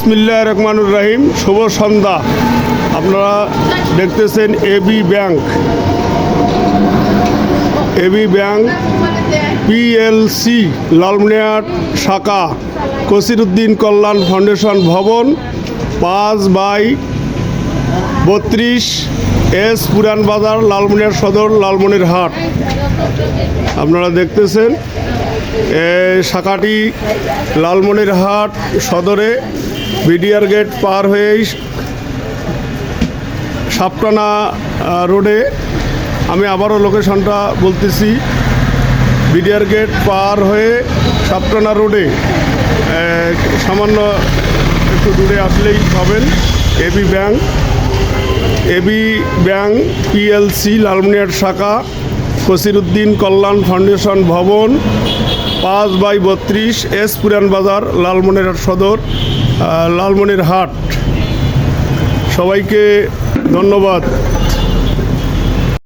বিসমিল্লাহ রহমানুর রাহিম। শুভ সন্ধ্যা। আপনারা দেখতেছেন AB bank AB bank PLC Lalmonirhat শাখা, কসিরুদ্দিন কল্যাণ ফাউন্ডেশন ভবন, পাঁচ বাই বত্রিশ এস পুরান বাজার লালমনিয়ার সদর লালমনির হাট আপনারা দেখতেছেন শাখাটি লালমনির হাট সদরে বিডিআর গেট পার হয়েই সাপটানা রোডে আমি আবারও লোকেশনটা বলতেছি। বিডিআর গেট পার হয়ে সাপটানা রোডে সামান্য একটু দূরে আসলেই পাবেন AB bank AB bank PLC Lalmonirhat শাখা কসিরুদ্দিন কল্যাণ ফাউন্ডেশন ভবন, পাঁচ বাই বত্রিশ এস পুরান বাজার লালমনির সদর। লালমনির হাট সবাইকে ধন্যবাদ।